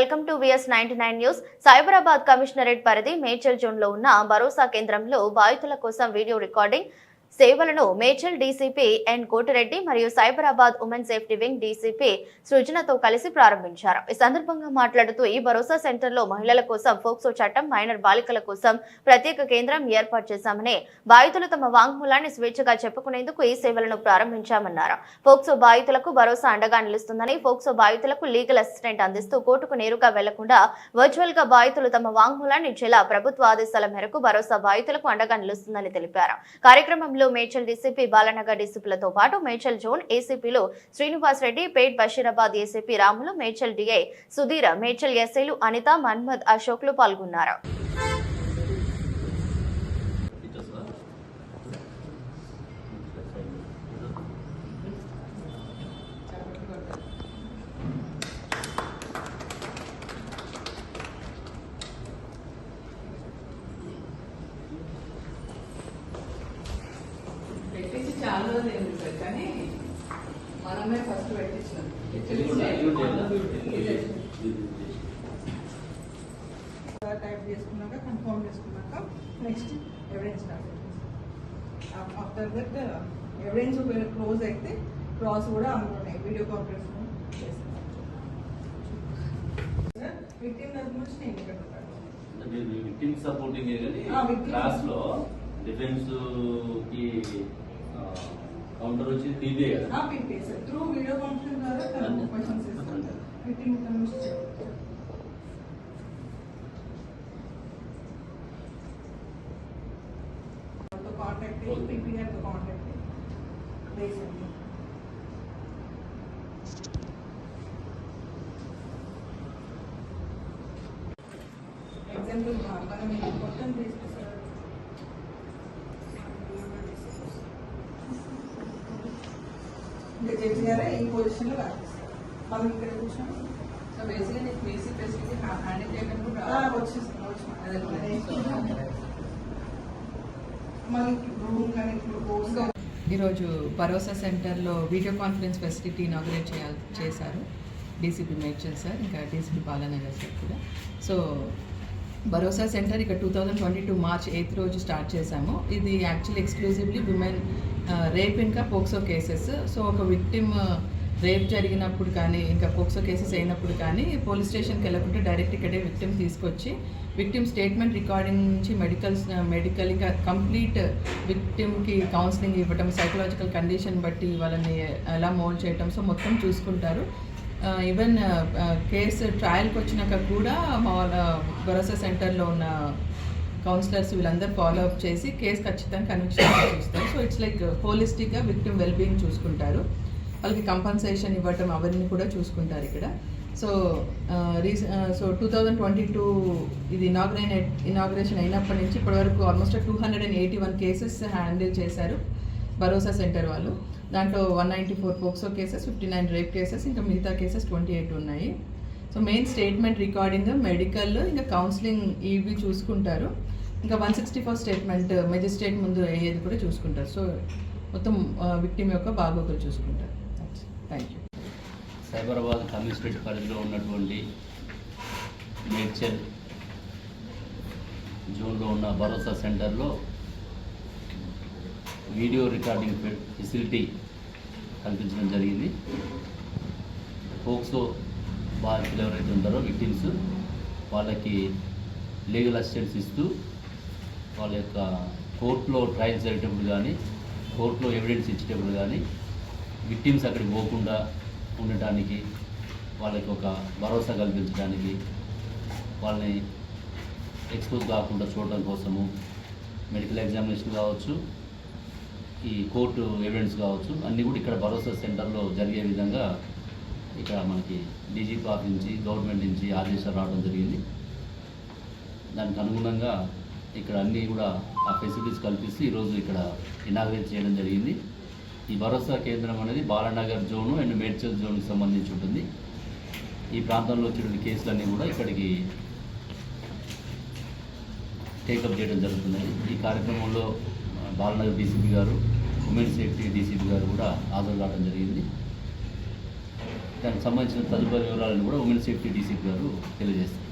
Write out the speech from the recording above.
Welcome to VS ninety nine news. Cyberabad commissionerate పరిధి మేడ్చల్ జోన్లో ఉన్న భరోసా కేంద్రంలో బాధితుల కోసం వీడియో రికార్డింగ్. సేవలను మేచల్ డీసీపీ ఎన్ కోటిరెడ్డి మరియు Cyberabad women safety wing DCP సృజనతో కలిసి ప్రారంభించారు. ఈ సందర్భంగా మాట్లాడుతూ ఈ భరోసా సెంటర్లో మహిళల కోసం ఫోక్సో చట్టం మైనర్ బాలికల కోసం ప్రత్యేక కేంద్రం ఏర్పాటు చేశామని బాధితులు తమ వాంగ్మూలాన్ని స్వేచ్ఛగా చెప్పుకునేందుకు ఈ సేవలను ప్రారంభించామన్నారు. ఫోక్సో బాధితులకు భరోసా అండగా నిలుస్తుందని ఫోక్సో బాధితులకు లీగల్ అసిస్టెంట్ అందిస్తూ కోర్టుకు నేరుగా వెళ్ళకుండా వర్చువల్గా బాధితులు తమ వాంగ్మూలాన్ని ఇచ్చేలా ప్రభుత్వ ఆదేశాల మేరకు భరోసా బాధితులకు అండగా నిలుస్తుందని తెలిపారు. కార్యక్రమంలో మేడ్చల్ డీసీపీ బాలనగర్ డీసీపీలతో పాటు మేడ్చల్ జోన్ ఏసీపీలు శ్రీనివాస్ రెడ్డి పేట్ బషీరాబాద్ ఏసీపీ రాములు మేడ్చల్ డిఐ సుధీర్ మేడ్చల్ ఎస్ఐలు అనిత మన్మద్ అశోక్లు పాల్గొన్నారు. సార్ కానీ మనమే ఫస్ట్ పెట్టించినాం. టైప్ చేసుకున్నాక కన్ఫర్మ్ చేసుకున్నాక next evidence start after that evidence ఒకవేళ క్లోజ్ అయితే క్రాస్ కూడా అందులోనే వీడియో కాన్ఫరెన్స్ చేస్తాం. విక్టిమ్ తరఫు నుంచి నేను ఇక్కడ ఉంటాను విక్టిమ్ సపోర్టింగ్. క్లాస్లో డిఫెన్స్కి కౌంటర్ వచ్చి టీవీ కదా PP sir through video conference ద్వారా తను క్వశ్చన్స్ ఇస్తాను విక్టిమ్ తరఫు నుంచి చెప్తాను. వాళ్ళతో కాంటాక్ట్ అయ్యి పీపీ గారితో కాంటాక్ట్ అయ్యి వేసండి ఎగ్జాంపుల్ మనం ఇది మొత్తం తీసుకొస్తారు ఇంకా జడ్జి గారే ఈ పొజిషన్లో రాసిస్తారు మనం ఇక్కడ కూర్చొని సో బేసిక్గా నీకు బేసిక్ ఫెసిలిటీ హ్యాండిల్ చేయడం కూడా ఈరోజు భరోసా సెంటర్లో వీడియో కాన్ఫరెన్స్ ఫెసిలిటీ ఇనాగ్రేట్ చేయాలి చేశారు. డీసీపీ మేడ్చల్ సార్ ఇంకా డీసీపీ బాలానగర్ సార్ కూడా. సో భరోసా సెంటర్ ఇక two thousand twenty two March eighth రోజు స్టార్ట్ చేశాము. ఇది యాక్చువల్లీ ఎక్స్క్లూజివ్లీ విమెన్ రేప్ ఇంకా పోక్సో కేసెస్. సో ఒక విక్టిమ్ రేప్ జరిగినప్పుడు కానీ ఇంకా పోక్సో కేసెస్ అయినప్పుడు కానీ పోలీస్ స్టేషన్కి వెళ్ళకుండా డైరెక్ట్ ఇక్కడే విక్టిమ్ తీసుకొచ్చి విక్టిమ్ స్టేట్మెంట్ రికార్డింగ్ నుంచి మెడికల్స్ మెడికల్ ఇంకా కంప్లీట్ విక్టిమ్కి కౌన్సిలింగ్ ఇవ్వటం సైకలాజికల్ కండిషన్ బట్టి వాళ్ళని ఎలా మోల్డ్ చేయటం సో మొత్తం చూసుకుంటారు. ఈవెన్ కేసు ట్రయల్కి వచ్చినాక కూడా మా వాళ్ళ భరోసా సెంటర్లో ఉన్న కౌన్సిలర్స్ వీళ్ళందరూ ఫాలో అప్ చేసి కేసు ఖచ్చితంగా కన్విక్షన్ చూస్తారు. సో ఇట్స్ లైక్ హోలిస్టిక్గా విక్టిమ్ వెల్బీయింగ్ చూసుకుంటారు. వాళ్ళకి కంపన్సేషన్ ఇవ్వటం అవన్నీ కూడా చూసుకుంటారు ఇక్కడ. So రీస so two thousand twenty two ఇది ఇనాగ్రేట్ ఇనాగ్రేషన్ అయినప్పటి నుంచి ఇప్పటివరకు almost two hundred and eighty one cases handle చేశారు. భరోసా సెంటర్ వాళ్ళు. దాంట్లో one ninety four POCSO cases fifty nine rape cases ఇంకా మిగతా కేసెస్ ట్వంటీ ఎయిట్ ఉన్నాయి. So main statement recording medical ఇంకా కౌన్సిలింగ్ ఇవి చూసుకుంటారు. ఇంకా one sixty four statement magistrate ముందు అయ్యేది కూడా చూసుకుంటారు. సో మొత్తం విక్టిమ్ యొక్క బాగోగులు చూసుకుంటారు. థ్యాంక్ యూ సైబరాబాద్ కమిషనరేట్ పరిధిలో ఉన్నటువంటి మేడ్చల్ జోన్లో ఉన్న భరోసా సెంటర్లో వీడియో రికార్డింగ్ ఫెసిలిటీ కల్పించడం జరిగింది. పోక్సో బాధితులు ఎవరైతే ఉంటారో విక్టిమ్స్ వాళ్ళకి లీగల్ అసిస్టెన్స్ ఇస్తూ వాళ్ళ యొక్క కోర్టులో ట్రయల్స్ జరిగేటప్పుడు కానీ కోర్టులో ఎవిడెన్స్ ఇచ్చేటప్పుడు కానీ విక్టిమ్స్ అక్కడికి పోకుండా ఉండటానికి వాళ్ళకి ఒక భరోసా కల్పించడానికి వాళ్ళని ఎక్స్పోజ్ కాకుండా చూడడం కోసము మెడికల్ ఎగ్జామినేషన్ కావచ్చు ఈ కోర్టు ఎవిడెన్స్ కావచ్చు అన్నీ కూడా ఇక్కడ భరోసా సెంటర్లో జరిగే విధంగా ఇక్కడ మనకి డీజీపీ ఆఫీస్ నుంచి గవర్నమెంట్ నుంచి ఆదేశాలు రావడం జరిగింది. దానికి అనుగుణంగా ఇక్కడ అన్నీ కూడా ఆ ఫెసిలిటీస్ కల్పిస్తూ ఈరోజు ఇక్కడ ఇనాగ్రేట్ చేయడం జరిగింది. ఈ భరోసా కేంద్రం అనేది బాలానగర్ జోను అండ్ మేడ్చల్ జోన్కి సంబంధించి ఉంటుంది. ఈ ప్రాంతంలో వచ్చిన కేసులన్నీ కూడా ఇక్కడికి టేకప్ చేయడం జరుగుతున్నది. ఈ కార్యక్రమంలో బాలనగర్ డీసీపీ గారు ఉమెన్ సేఫ్టీ డీసీపీ గారు కూడా హాజరు కావడం జరిగింది. దానికి సంబంధించిన తదుపరి వివరాలను కూడా ఉమెన్ సేఫ్టీ డీసీపీ గారు తెలియజేస్తారు.